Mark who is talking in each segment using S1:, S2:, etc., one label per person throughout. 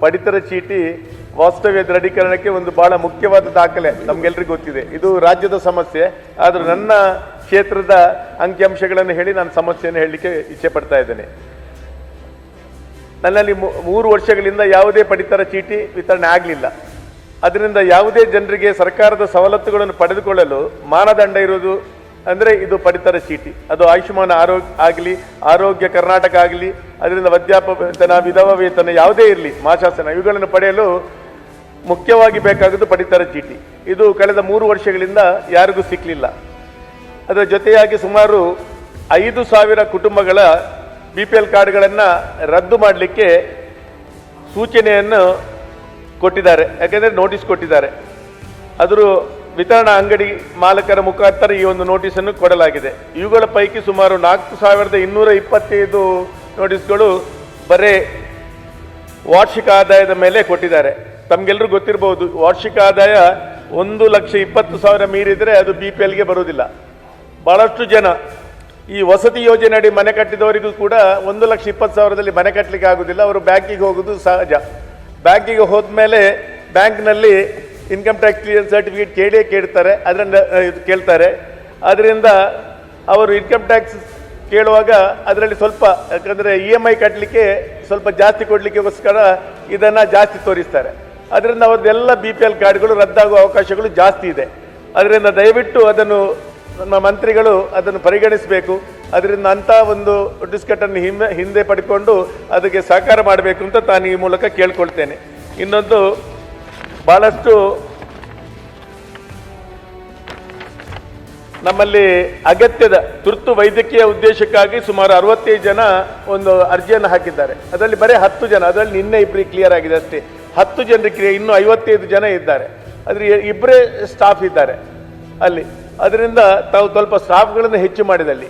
S1: ಪಡಿತರ ಚೀಟಿ ವಾಸ್ತವ್ಯ ದೃಢೀಕರಣಕ್ಕೆ ಒಂದು ಬಹಳ ಮುಖ್ಯವಾದ ದಾಖಲೆ ನಮ್ಗೆಲ್ರಿಗೂ ಗೊತ್ತಿದೆ. ಇದು ರಾಜ್ಯದ ಸಮಸ್ಯೆ, ಆದರೆ ನನ್ನ ಕ್ಷೇತ್ರದ ಅಂಕಿಅಂಶಗಳನ್ನು ಹೇಳಿ ನಾನು ಸಮಸ್ಯೆಯನ್ನು ಹೇಳಲಿಕ್ಕೆ ಇಚ್ಛೆ ಪಡ್ತಾ ಇದ್ದೇನೆ. ನನ್ನಲ್ಲಿ ಮೂರು ವರ್ಷಗಳಿಂದ ಯಾವುದೇ ಪಡಿತರ ಚೀಟಿ ವಿತರಣೆ ಆಗಲಿಲ್ಲ. ಅದರಿಂದ ಯಾವುದೇ ಜನರಿಗೆ ಸರ್ಕಾರದ ಸವಲತ್ತುಗಳನ್ನು ಪಡೆದುಕೊಳ್ಳಲು ಮಾನದಂಡ ಇರುವುದು ಅಂದರೆ ಇದು ಪಡಿತರ ಚೀಟಿ. ಅದು ಆಯುಷ್ಮಾನ್ ಆರೋಗ್ಯ ಆಗಲಿ, ಆರೋಗ್ಯ ಕರ್ನಾಟಕ ಆಗಲಿ, ಅದರಿಂದ ವದ್ಯಾಪ ವೇತನ ವಿಧವಾ ವೇತನ ಯಾವುದೇ ಇರಲಿ ಮಾಶಾಸನ ಇವುಗಳನ್ನು ಪಡೆಯಲು ಮುಖ್ಯವಾಗಿ ಬೇಕಾಗುವುದು ಪಡಿತರ ಚೀಟಿ. ಇದು ಕಳೆದ ಮೂರು ವರ್ಷಗಳಿಂದ ಯಾರಿಗೂ ಸಿಕ್ಕಲಿಲ್ಲ ಅದರ ಜೊತೆಯಾಗಿ ಸುಮಾರು ಐದು ಸಾವಿರ ಕುಟುಂಬಗಳ ಬಿ ಪಿ ಎಲ್ ಕಾರ್ಡ್ಗಳನ್ನು ರದ್ದು ಮಾಡಲಿಕ್ಕೆ ಸೂಚನೆಯನ್ನು ಕೊಟ್ಟಿದ್ದಾರೆ. ಯಾಕೆಂದರೆ ನೋಟಿಸ್ ಕೊಟ್ಟಿದ್ದಾರೆ. ಅದರ ವಿತರಣಾ ಅಂಗಡಿ ಮಾಲಕರ ಮುಖಾಂತರ ಈ ಒಂದು ನೋಟಿಸನ್ನು ಕೊಡಲಾಗಿದೆ. ಇವುಗಳ ಪೈಕಿ ಸುಮಾರು ನಾಲ್ಕು ಸಾವಿರದ ಇನ್ನೂರ ಇಪ್ಪತ್ತೈದು ನೋಟಿಸ್ಗಳು ಬರೇ ವಾರ್ಷಿಕ ಆದಾಯದ ಮೇಲೆ ಕೊಟ್ಟಿದ್ದಾರೆ. ತಮ್ಗೆಲ್ಲರೂ ಗೊತ್ತಿರಬಹುದು ವಾರ್ಷಿಕ ಆದಾಯ ಒಂದು ಲಕ್ಷ ಇಪ್ಪತ್ತು ಸಾವಿರ ಮೀರಿದರೆ ಅದು ಬಿ ಪಿ ಎಲ್ಗೆ ಬರುವುದಿಲ್ಲ. ಬಹಳಷ್ಟು ಜನ ಈ ವಸತಿ ಯೋಜನೆ ಅಡಿ ಮನೆ ಕಟ್ಟಿದವರಿಗೂ ಕೂಡ ಒಂದು ಲಕ್ಷ ಇಪ್ಪತ್ತು ಸಾವಿರದಲ್ಲಿ ಮನೆ ಕಟ್ಟಲಿಕ್ಕೆ ಆಗೋದಿಲ್ಲ ಅವರು ಬ್ಯಾಂಕಿಗೆ ಹೋಗುದು ಸಹಜ. ಬ್ಯಾಂಕಿಗೆ ಹೋದ್ಮೇಲೆ ಬ್ಯಾಂಕ್ನಲ್ಲಿ ಇನ್ಕಮ್ ಟ್ಯಾಕ್ಸ್ ಕ್ಲಿಯರೆನ್ಸ್ ಸರ್ಟಿಫಿಕೇಟ್ ಕೇಳೇ ಕೇಳ್ತಾರೆ ಅದರಿಂದ ಇದು ಕೇಳ್ತಾರೆ. ಅದರಿಂದ ಅವರು ಇನ್ಕಮ್ ಟ್ಯಾಕ್ಸ್ ಕೇಳುವಾಗ ಅದರಲ್ಲಿ ಸ್ವಲ್ಪ, ಯಾಕಂದರೆ ಇ ಎಂ ಐ ಕಟ್ಟಲಿಕ್ಕೆ ಸ್ವಲ್ಪ ಜಾಸ್ತಿ ಕೊಡಲಿಕ್ಕೋಸ್ಕರ ಇದನ್ನು ಜಾಸ್ತಿ ತೋರಿಸ್ತಾರೆ. ಅದರಿಂದ ಅವ್ರದ್ದೆಲ್ಲ ಬಿ ಪಿ ಎಲ್ ಕಾರ್ಡ್ಗಳು ರದ್ದಾಗುವ ಅವಕಾಶಗಳು ಜಾಸ್ತಿ ಇದೆ. ಅದರಿಂದ ದಯವಿಟ್ಟು ಅದನ್ನು, ನಮ್ಮ ಮಂತ್ರಿಗಳು ಅದನ್ನು ಪರಿಗಣಿಸಬೇಕು. ಅದರಿಂದ ಅಂಥ ಒಂದು ಡಿಸ್ಕಟನ್ನು ಹಿಂದೆ ಹಿಂದೆ ಪಡ್ಕೊಂಡು ಅದಕ್ಕೆ ಸಹಕಾರ ಮಾಡಬೇಕು ಅಂತ ತಾನು ಈ ಮೂಲಕ ಕೇಳ್ಕೊಳ್ತೇನೆ. ಇನ್ನೊಂದು ಭಾಳಷ್ಟು ನಮ್ಮಲ್ಲಿ ಅಗತ್ಯದ ತುರ್ತು ವೈದ್ಯಕೀಯ ಉದ್ದೇಶಕ್ಕಾಗಿ ಸುಮಾರು ಅರವತ್ತೈದು ಜನ ಒಂದು ಅರ್ಜಿಯನ್ನು ಹಾಕಿದ್ದಾರೆ. ಅದರಲ್ಲಿ ಬರೀ ಹತ್ತು ಜನ, ಅದರಲ್ಲಿ ನಿನ್ನೆ ಇಬ್ಬರಿಗೆ ಕ್ಲಿಯರ್ ಆಗಿದೆ ಅಷ್ಟೇ. ಹತ್ತು ಜನರಿಗೆ ಇನ್ನೂ ಐವತ್ತೈದು ಜನ ಇದ್ದಾರೆ. ಅದ್ರ ಇಬ್ಬರೇ ಸ್ಟಾಫ್ ಇದ್ದಾರೆ ಅಲ್ಲಿ. ಅದರಿಂದ ತಾವು ಸ್ವಲ್ಪ ಸ್ಟಾಫ್ಗಳನ್ನು ಹೆಚ್ಚು ಮಾಡಿದಲ್ಲಿ.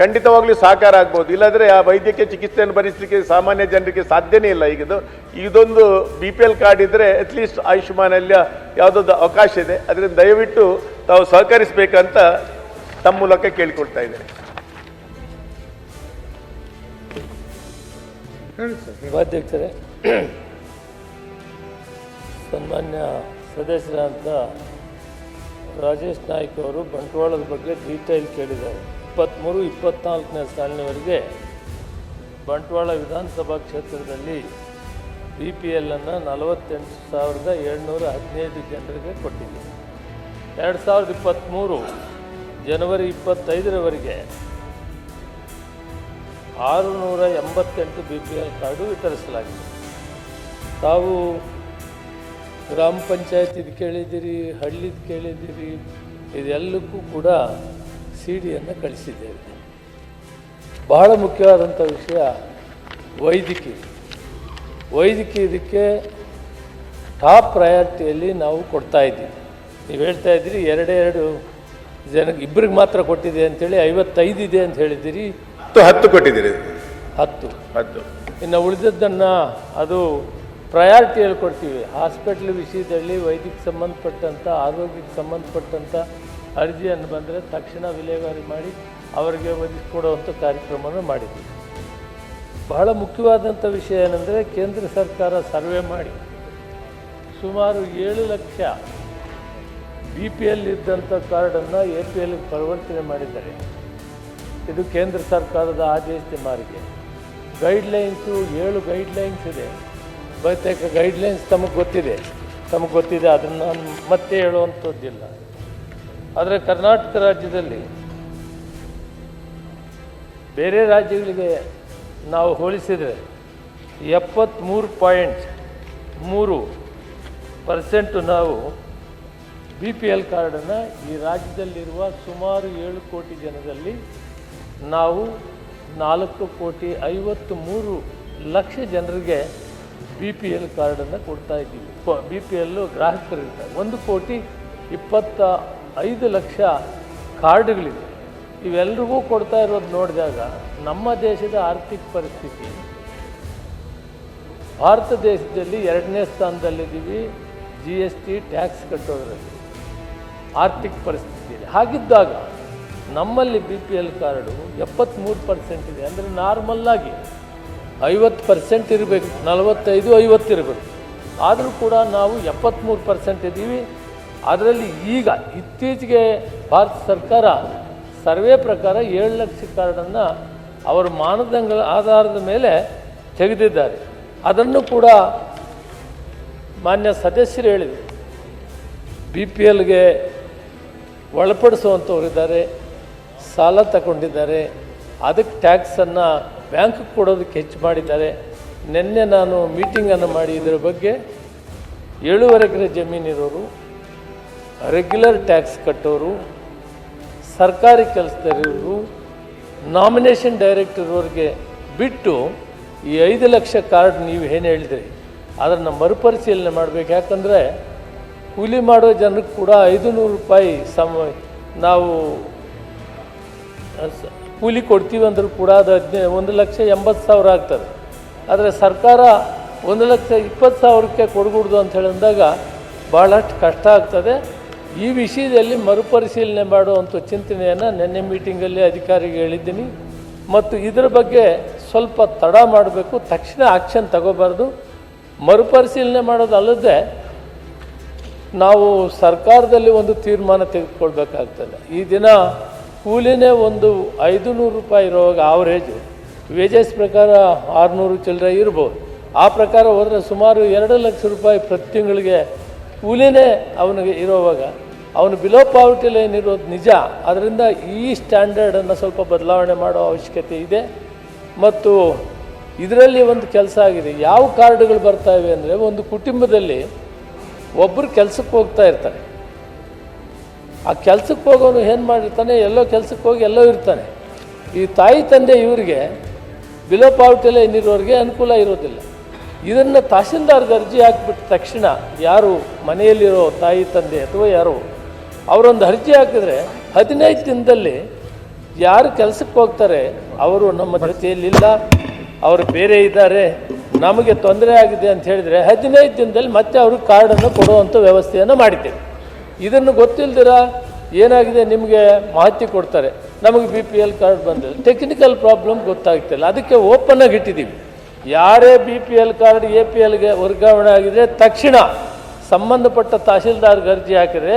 S1: ಖಂಡಿತವಾಗ್ಲೂ ಸಹಕಾರ ಆಗ್ಬೋದು. ಇಲ್ಲಾದ್ರೆ ಆ ವೈದ್ಯಕೀಯ ಚಿಕಿತ್ಸೆಯನ್ನು ಭರಿಸಲಿಕ್ಕೆ ಸಾಮಾನ್ಯ ಜನರಿಗೆ ಸಾಧ್ಯನೇ ಇಲ್ಲ. ಈಗಿದು ಇದೊಂದು ಬಿ ಪಿ ಎಲ್ ಕಾರ್ಡ್ ಇದ್ದರೆ ಅಟ್ಲೀಸ್ಟ್ ಆಯುಷ್ಮಾನ್ ಅಲ್ಲಿ ಯಾವುದೊಂದು ಅವಕಾಶ ಇದೆ. ಅದರಿಂದ ದಯವಿಟ್ಟು ತಾವು ಸಹಕರಿಸಬೇಕಂತ ತಮ್ಮ ಮೂಲಕ ಕೇಳಿಕೊಳ್ತಾ ಇದ್ದೇನೆ.
S2: ಉಪಾಧ್ಯಕ್ಷರೇ ಸನ್ಮಾನ್ಯ ಸದಸ್ಯರಾದ ರಾಜೇಶ್ ನಾಯ್ಕ್ ಅವರು ಬಂಟ್ವಾಳದ ಬಗ್ಗೆ ಡೀಟೇಲ್ ಕೇಳಿದ್ದಾರೆ. ಇಪ್ಪತ್ತ್ಮೂರು ಇಪ್ಪತ್ತ್ನಾಲ್ಕನೇ ಸಾಲಿನವರೆಗೆ ಬಂಟ್ವಾಳ ವಿಧಾನಸಭಾ ಕ್ಷೇತ್ರದಲ್ಲಿ ಬಿ ಪಿ ಎಲ್ಲನ್ನು ನಲವತ್ತೆಂಟು ಸಾವಿರದ ಏಳ್ನೂರ ಹದಿನೈದು ಜನರಿಗೆ ಕೊಟ್ಟಿದೆ. ಎರಡು ಸಾವಿರದ ಇಪ್ಪತ್ತ್ಮೂರು ಜನವರಿ ಇಪ್ಪತ್ತೈದರವರೆಗೆ ಆರುನೂರ ಎಂಬತ್ತೆಂಟು ಬಿ ಪಿ ಎಲ್ ಕಾರ್ಡು ವಿತರಿಸಲಾಗಿದೆ. ತಾವು ಗ್ರಾಮ ಪಂಚಾಯತಿದು ಕೇಳಿದ್ದೀರಿ ಹಳ್ಳಿದು ಕೇಳಿದ್ದೀರಿ, ಇದೆಲ್ಲಕ್ಕೂ ಕೂಡ ಸಿ ಡಿಯನ್ನು ಕಳಿಸಿದ್ದೇವೆ. ಬಹಳ ಮುಖ್ಯವಾದಂಥ ವಿಷಯ ವೈದ್ಯಕೀಯ. ವೈದ್ಯಕೀಯ ಇದಕ್ಕೆ ಟಾಪ್ ಪ್ರಯಾರಿಟಿಯಲ್ಲಿ ನಾವು ಕೊಡ್ತಾ ಇದ್ದೀವಿ. ನೀವು ಹೇಳ್ತಾ ಇದ್ದೀರಿ ಎರಡೆರಡು ಜನಕ್ಕೆ ಇಬ್ಬರಿಗೆ ಮಾತ್ರ ಕೊಟ್ಟಿದೆ ಅಂತೇಳಿ ಐವತ್ತೈದು ಇದೆ ಅಂತ ಹೇಳಿದ್ದೀರಿ.
S1: ಹತ್ತು ಹತ್ತು ಕೊಟ್ಟಿದ್ದೀರಿ.
S2: ಹತ್ತು.
S1: ಹತ್ತು.
S2: ಇನ್ನು ಉಳಿದದ್ದನ್ನು ಅದು ಪ್ರಯಾರಿಟಿಯಲ್ಲಿ ಕೊಡ್ತೀವಿ. ಹಾಸ್ಪಿಟ್ಲ್ ವಿಷಯದಲ್ಲಿ ವೈದ್ಯಕ್ಕೆ ಸಂಬಂಧಪಟ್ಟಂಥ ಆರೋಗ್ಯಕ್ಕೆ ಸಂಬಂಧಪಟ್ಟಂಥ ಅರ್ಜಿಯನ್ನು ಬಂದರೆ ತಕ್ಷಣ ವಿಲೇವಾರಿ ಮಾಡಿ ಅವರಿಗೆ ಒದಗಿಸಿಕೊಡುವಂಥ ಕಾರ್ಯಕ್ರಮವನ್ನು ಮಾಡಿದ್ವಿ. ಬಹಳ ಮುಖ್ಯವಾದಂಥ ವಿಷಯ ಏನಂದರೆ ಕೇಂದ್ರ ಸರ್ಕಾರ ಸರ್ವೆ ಮಾಡಿ ಸುಮಾರು ಏಳು ಲಕ್ಷ ಬಿ ಪಿ ಎಲ್ ಇದ್ದಂಥ ಕಾರ್ಡನ್ನು ಎ ಪಿ ಎಲ್ಗೆ ಪರಿವರ್ತನೆ ಮಾಡಿದ್ದಾರೆ. ಇದು ಕೇಂದ್ರ ಸರ್ಕಾರದ ಆದೇಶದ ಮಾರಿಗೆ. ಗೈಡ್ಲೈನ್ಸು ಏಳು ಗೈಡ್ಲೈನ್ಸ್ ಇದೆ. ಬಹುತೇಕ ಗೈಡ್ಲೈನ್ಸ್ ತಮಗೆ ಗೊತ್ತಿದೆ. ತಮಗೆ ಗೊತ್ತಿದೆ, ಅದನ್ನು ನಾನು ಮತ್ತೆ ಹೇಳುವಂಥದ್ದಿಲ್ಲ. ಆದರೆ ಕರ್ನಾಟಕ ರಾಜ್ಯದಲ್ಲಿ ಬೇರೆ ರಾಜ್ಯಗಳಿಗೆ ನಾವು ಹೋಲಿಸಿದರೆ ಎಪ್ಪತ್ತ್ಮೂರು ಪಾಯಿಂಟ್ ಮೂರು ಪರ್ಸೆಂಟು ನಾವು ಬಿ ಪಿ ಎಲ್ ಕಾರ್ಡನ್ನು ಈ ರಾಜ್ಯದಲ್ಲಿರುವ ಸುಮಾರು ಏಳು ಕೋಟಿ ಜನರಲ್ಲಿ ನಾವು ನಾಲ್ಕು ಕೋಟಿ ಐವತ್ತು ಮೂರು ಲಕ್ಷ ಜನರಿಗೆ ಬಿ ಪಿ ಎಲ್ ಕಾರ್ಡನ್ನು ಕೊಡ್ತಾ ಇದ್ದೀವಿ. ಬಿ ಪಿ ಎಲ್ಲು ಗ್ರಾಹಕರಿರ್ತಾರೆ ಒಂದು ಕೋಟಿ ಇಪ್ಪತ್ತ ಐದು ಲಕ್ಷ ಕಾರ್ಡ್ಗಳಿವೆ ಇವೆಲ್ರಿಗೂ ಕೊಡ್ತಾ ಇರೋದು ನೋಡಿದಾಗ ನಮ್ಮ ದೇಶದ ಆರ್ಥಿಕ ಪರಿಸ್ಥಿತಿ, ಭಾರತ ದೇಶದಲ್ಲಿ ಎರಡನೇ ಸ್ಥಾನದಲ್ಲಿದ್ದೀವಿ ಜಿ ಎಸ್ ಟಿ ಟ್ಯಾಕ್ಸ್ ಕಟ್ಟೋದ್ರಲ್ಲಿ ಆರ್ಥಿಕ ಪರಿಸ್ಥಿತಿ ಇದೆ. ಹಾಗಿದ್ದಾಗ ನಮ್ಮಲ್ಲಿ ಬಿ ಪಿ ಎಲ್ ಕಾರ್ಡು ಎಪ್ಪತ್ತ್ಮೂರು ಪರ್ಸೆಂಟ್ ಇದೆ. ಅಂದರೆ ನಾರ್ಮಲ್ಲಾಗಿ ಐವತ್ತು ಪರ್ಸೆಂಟ್ ಇರಬೇಕು, ನಲವತ್ತೈದು, ಐವತ್ತು ಇರಬೇಕು. ಆದರೂ ಕೂಡ ನಾವು ಎಪ್ಪತ್ತ್ಮೂರು ಪರ್ಸೆಂಟ್ ಇದ್ದೀವಿ. ಅದರಲ್ಲಿ ಈಗ ಇತ್ತೀಚೆಗೆ ಭಾರತ ಸರ್ಕಾರ ಸರ್ವೆ ಪ್ರಕಾರ ಏಳು ಲಕ್ಷ ಕಾರ್ಡನ್ನು ಅವರ ಮಾನದಂಡಗಳ ಆಧಾರದ ಮೇಲೆ ತೆಗೆದಿದ್ದಾರೆ. ಅದನ್ನು ಕೂಡ ಮಾನ್ಯ ಸದಸ್ಯರು ಹೇಳಿದರು. ಬಿ ಪಿ ಎಲ್ಗೆ ಒಳಪಡಿಸುವಂಥವ್ರಿದ್ದಾರೆ ಸಾಲ ತಗೊಂಡಿದ್ದಾರೆ, ಅದಕ್ಕೆ ಟ್ಯಾಕ್ಸನ್ನು ಬ್ಯಾಂಕ್ ಕೊಡೋದಕ್ಕೆ ಹೆಚ್ಚು ಮಾಡಿದ್ದಾರೆ. ನಿನ್ನೆ ನಾನು ಮೀಟಿಂಗನ್ನು ಮಾಡಿ ಇದರ ಬಗ್ಗೆ ಏಳೂವರೆ ಎಕರೆ ಜಮೀನಿರೋರು ರೆಗ್ಯುಲರ್ ಟ್ಯಾಕ್ಸ್ ಕಟ್ಟೋರು, ಸರ್ಕಾರಿ ಕೆಲಸದವರು ನಾಮಿನೇಷನ್ ಡೈರೆಕ್ಟ್ ಇರೋರಿಗೆ ಬಿಟ್ಟು ಈ ಐದು ಲಕ್ಷ ಕಾರ್ಡ್ ನೀವು ಏನು ಹೇಳಿದ್ರಿ? ಅದನ್ನು ಮರುಪರಿಶೀಲನೆ ಮಾಡಬೇಕು. ಯಾಕಂದರೆ ಕೂಲಿ ಮಾಡೋ ಜನರಿಗೆ ಕೂಡ ಐದು ನೂರು ರೂಪಾಯಿ ಸಮ, ನಾವು ಕೂಲಿ ಕೊಡ್ತೀವಿ ಅಂದರೂ ಕೂಡ ಅದು ಹದಿನೈದು ಒಂದು ಲಕ್ಷ ಎಂಬತ್ತು ಸಾವಿರ ಆಗ್ತದೆ. ಆದರೆ ಸರ್ಕಾರ ಒಂದು ಲಕ್ಷ ಇಪ್ಪತ್ತು ಸಾವಿರಕ್ಕೆ ಕೊಡಬಾರ್ದು ಅಂತ ಹೇಳಿದಾಗ ಭಾಳಷ್ಟು ಕಷ್ಟ ಆಗ್ತದೆ. ಈ ವಿಷಯದಲ್ಲಿ ಮರುಪರಿಶೀಲನೆ ಮಾಡುವಂಥ ಚಿಂತನೆಯನ್ನು ನಿನ್ನೆ ಮೀಟಿಂಗಲ್ಲಿ ಅಧಿಕಾರಿಗೆ ಹೇಳಿದ್ದೀನಿ. ಮತ್ತು ಇದರ ಬಗ್ಗೆ ಸ್ವಲ್ಪ ತಡ ಮಾಡಬೇಕು, ತಕ್ಷಣ ಆಕ್ಷನ್ ತಗೋಬಾರ್ದು. ಮರುಪರಿಶೀಲನೆ ಮಾಡೋದಲ್ಲದೆ ನಾವು ಸರ್ಕಾರದಲ್ಲಿ ಒಂದು ತೀರ್ಮಾನ ತೆಗೆದುಕೊಳ್ಬೇಕಾಗ್ತದೆ. ಈ ದಿನ ಕೂಲಿನೇ ಒಂದು ಐದು ನೂರು ರೂಪಾಯಿ ಇರೋವಾಗ ಆವರೇಜ್ ವೇಜಸ್ ಪ್ರಕಾರ ಆರುನೂರು ಚಿಲ್ಲರೆ ಇರ್ಬೋದು. ಆ ಪ್ರಕಾರ ಹೋದರೆ ಸುಮಾರು ಎರಡು ಲಕ್ಷ ರೂಪಾಯಿ ಪ್ರತಿ ತಿಂಗಳಿಗೆ ಕೂಲಿನೇ ಅವನಿಗೆ ಇರೋವಾಗ ಅವನು ಬಿಲೋ ಪಾವರ್ಟಿ ಲೈನ್ ಇರೋದು ನಿಜ. ಅದರಿಂದ ಈ ಸ್ಟ್ಯಾಂಡರ್ಡನ್ನು ಸ್ವಲ್ಪ ಬದಲಾವಣೆ ಮಾಡೋ ಅವಶ್ಯಕತೆ ಇದೆ. ಮತ್ತು ಇದರಲ್ಲಿ ಒಂದು ಕೆಲಸ ಆಗಿದೆ. ಯಾವ ಕಾರ್ಡ್ಗಳು ಬರ್ತಾಯಿವೆ ಅಂದರೆ ಒಂದು ಕುಟುಂಬದಲ್ಲಿ ಒಬ್ಬರು ಕೆಲಸಕ್ಕೆ ಹೋಗ್ತಾ ಇರ್ತಾರೆ. ಆ ಕೆಲಸಕ್ಕೆ ಹೋಗೋನು ಏನು ಮಾಡಿರ್ತಾನೆ? ಎಲ್ಲೋ ಕೆಲಸಕ್ಕೆ ಹೋಗಿ ಎಲ್ಲೋ ಇರ್ತಾನೆ. ಈ ತಾಯಿ ತಂದೆ ಇವರಿಗೆ ಬಿಲೋ ಪಾವಟಿಲೆ ಏನಿರೋರಿಗೆ ಅನುಕೂಲ ಇರೋದಿಲ್ಲ. ಇದನ್ನು ತಹಸೀಲ್ದಾರ್ಗೆ ಅರ್ಜಿ ಹಾಕಿಬಿಟ್ಟ ತಕ್ಷಣ ಯಾರು ಮನೆಯಲ್ಲಿರೋ ತಾಯಿ ತಂದೆ ಅಥವಾ ಯಾರು ಅವರೊಂದು ಅರ್ಜಿ ಹಾಕಿದ್ರೆ ಹದಿನೈದು ದಿನದಲ್ಲಿ ಯಾರು ಕೆಲಸಕ್ಕೆ ಹೋಗ್ತಾರೆ, ಅವರು ನಮ್ಮ ಜೊತೆಯಲ್ಲಿಲ್ಲ ಅವರು ಬೇರೆ ಇದ್ದಾರೆ, ನಮಗೆ ತೊಂದರೆ ಆಗಿದೆ ಅಂತ ಹೇಳಿದರೆ ಹದಿನೈದು ದಿನದಲ್ಲಿ ಮತ್ತೆ ಅವ್ರಿಗೆ ಕಾರ್ಡನ್ನು ಕೊಡುವಂಥ ವ್ಯವಸ್ಥೆಯನ್ನು ಮಾಡಿದ್ದೇವೆ. ಇದನ್ನು ಗೊತ್ತಿಲ್ದಿರ ಏನಾಗಿದೆ, ನಿಮಗೆ ಮಾಹಿತಿ ಕೊಡ್ತಾರೆ, ನಮಗೆ ಬಿ ಪಿ ಎಲ್ ಕಾರ್ಡ್ ಬಂದಿಲ್ಲ ಟೆಕ್ನಿಕಲ್ ಪ್ರಾಬ್ಲಮ್ ಗೊತ್ತಾಗ್ತಿಲ್ಲ, ಅದಕ್ಕೆ ಓಪನ್ ಆಗಿ ಇಟ್ಟಿದ್ದೀವಿ. ಯಾರೇ B P L card A P ಎಲ್ಗೆ ವರ್ಗಾವಣೆ ಆಗಿದ್ರೆ ತಕ್ಷಣ ಸಂಬಂಧಪಟ್ಟ ತಹಶೀಲ್ದಾರ್ಗೆ ಅರ್ಜಿ ಹಾಕಿದರೆ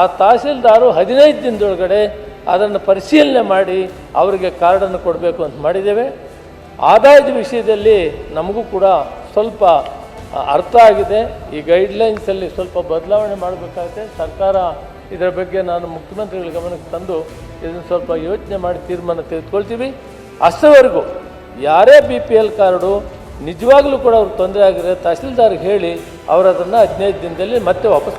S2: ಆ ತಹಸೀಲ್ದಾರು ಹದಿನೈದು ದಿನದೊಳಗಡೆ ಅದನ್ನು ಪರಿಶೀಲನೆ ಮಾಡಿ ಅವರಿಗೆ ಕಾರ್ಡನ್ನು ಕೊಡಬೇಕು ಅಂತ ಮಾಡಿದ್ದೇವೆ. ಆದಾಯದ ವಿಷಯದಲ್ಲಿ ನಮಗೂ ಕೂಡ ಸ್ವಲ್ಪ ಅರ್ಥ ಆಗಿದೆ. ಈ ಗೈಡ್ಲೈನ್ಸಲ್ಲಿ ಸ್ವಲ್ಪ ಬದಲಾವಣೆ ಮಾಡಬೇಕಾಗುತ್ತೆ. ಸರ್ಕಾರ ಇದರ ಬಗ್ಗೆ ನಾನು ಮುಖ್ಯಮಂತ್ರಿಗಳ ಗಮನಕ್ಕೆ ತಂದು ಇದನ್ನು ಸ್ವಲ್ಪ ಯೋಚನೆ ಮಾಡಿ ತೀರ್ಮಾನ ತೆಗೆದುಕೊಳ್ತೀವಿ. ಅಷ್ಟವರೆಗೂ ಯಾರೇ ಬಿ ಪಿ ಎಲ್ ಕಾರ್ಡು ನಿಜವಾಗ್ಲೂ ಕೂಡ ಅವ್ರಿಗೆ ತೊಂದರೆ ಆಗಿದೆ ತಹಸೀಲ್ದಾರ್ಗೆ ಹೇಳಿ ಅವರದನ್ನು ಹದಿನೈದು ದಿನದಲ್ಲಿ ಮತ್ತೆ ವಾಪಸ್